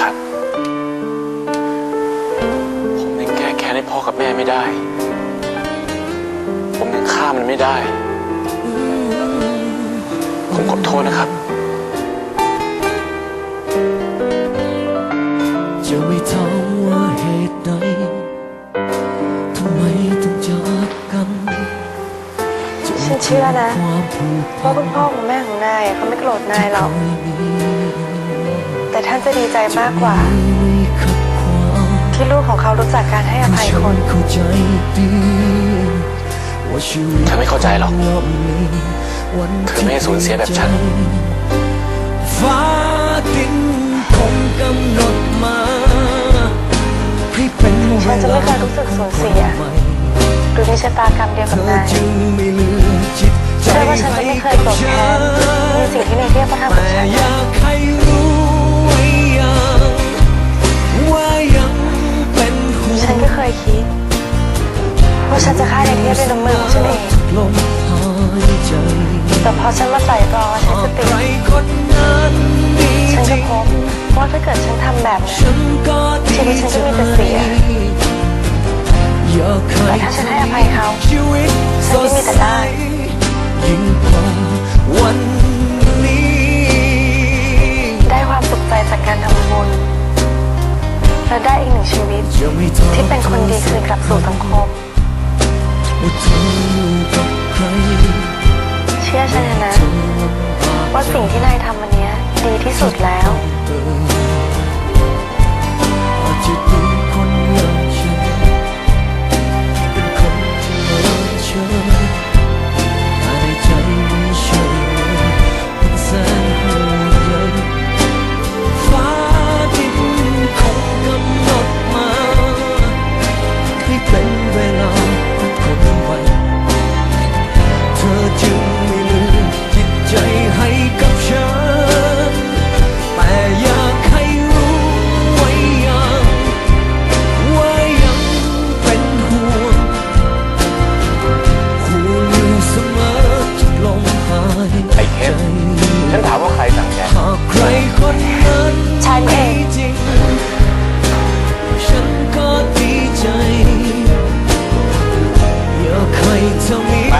ครับผมยังแก้แค้นให้พ่อกับแม่ไม่ได้ ผมยังฆ่ามันไม่ได้ ผมขอโทษนะครับ จะไม่ถามว่าเหตุใดทำไมต้องจากกันจะฉันเชื่อนะความผูกเพราะคุณพ่อของแม่ของนายเขาไม่โกรธนายหรอกไม่มี แต่ท่านจะดีใจมากกว่าไม่ขัดขวางที่ลูกของเขารู้จักการให้อภัยฉัคนเข้าใจดีว่าชีวิตเธอไม่เข้าใจหรอกย่อมมีวันเธอไม่ให้สูญเสียแบบฉันฟ้าดินคงกำหนดมาให้เป็นเวฉันจะลาไม่เคยรู้สึกสูญเสียหรือมีชะตากรรมเดียวเธกับอนายจึงไม่เหลือจิตใจเชื่อว่าฉันจะไม่เคยโกรธแค้นในสิ่งที่นายเทียบเขาทำกับแต่ฉัน ยคิด ว่าฉันจะฆ่าในเทียบด้วยน้ำมือของฉันเอง แต่พอฉันมาไต่รองและใช้สติใครคนนั้นมีฉันจก็พบว่าถ้าเกิดฉันทำแบบนั้นชีวิตฉันใจจะมีแต่เสียแต่ถ้าฉันให้อภัยเขาฉันก็มีแต่ได้ และได้อีกหนึ่งชีวิต ที่เป็นคนดีคืนกลับสู่สังคมเธออยู่กับใชื่อฉันะนะ ว่าสิ่งที่นายทำวันนี้ดีที่สุดแล้ว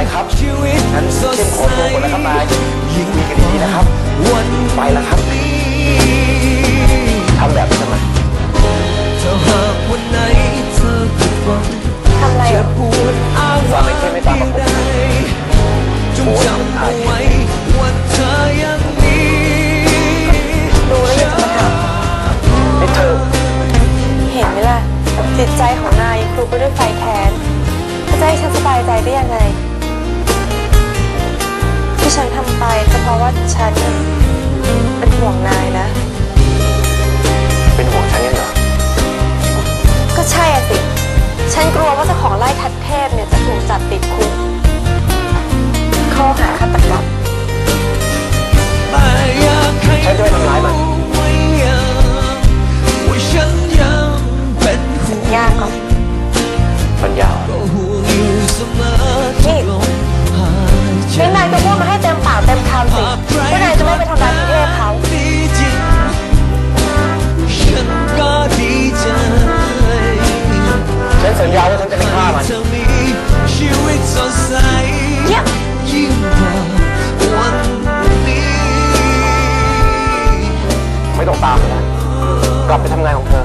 ายครับชีวิตงั้นสดเข้มขอใสตัวก่อนนะครับนายยิ่งคุยกันดีๆนะครับวันไปแล้วครับนี้ทำแบบนี้ทำไมถ้าหากวันไหนเธอผิดหวังทำอะไรเหรจะอปวดอาวาไม่ใช่ไม่ตามมาพบใดจงจำเอาไว้ว่าเธอยังมีดูแล้วยังจะมาถามนี่เธอเห็นไหมล่ะจิตใจของนายครูไปด้วยไฟแค้นจะให้ฉันสบายใจได้ยังไง ฉันเป็นห่วงนายนะ เป็นห่วงฉันยังเหรอ ก็ใช่อะสิ ฉันกลัวว่าเจ้าของไร่ทัดเทพเนี่ยจะถูกจับติด กลับไปทำงานของเธอ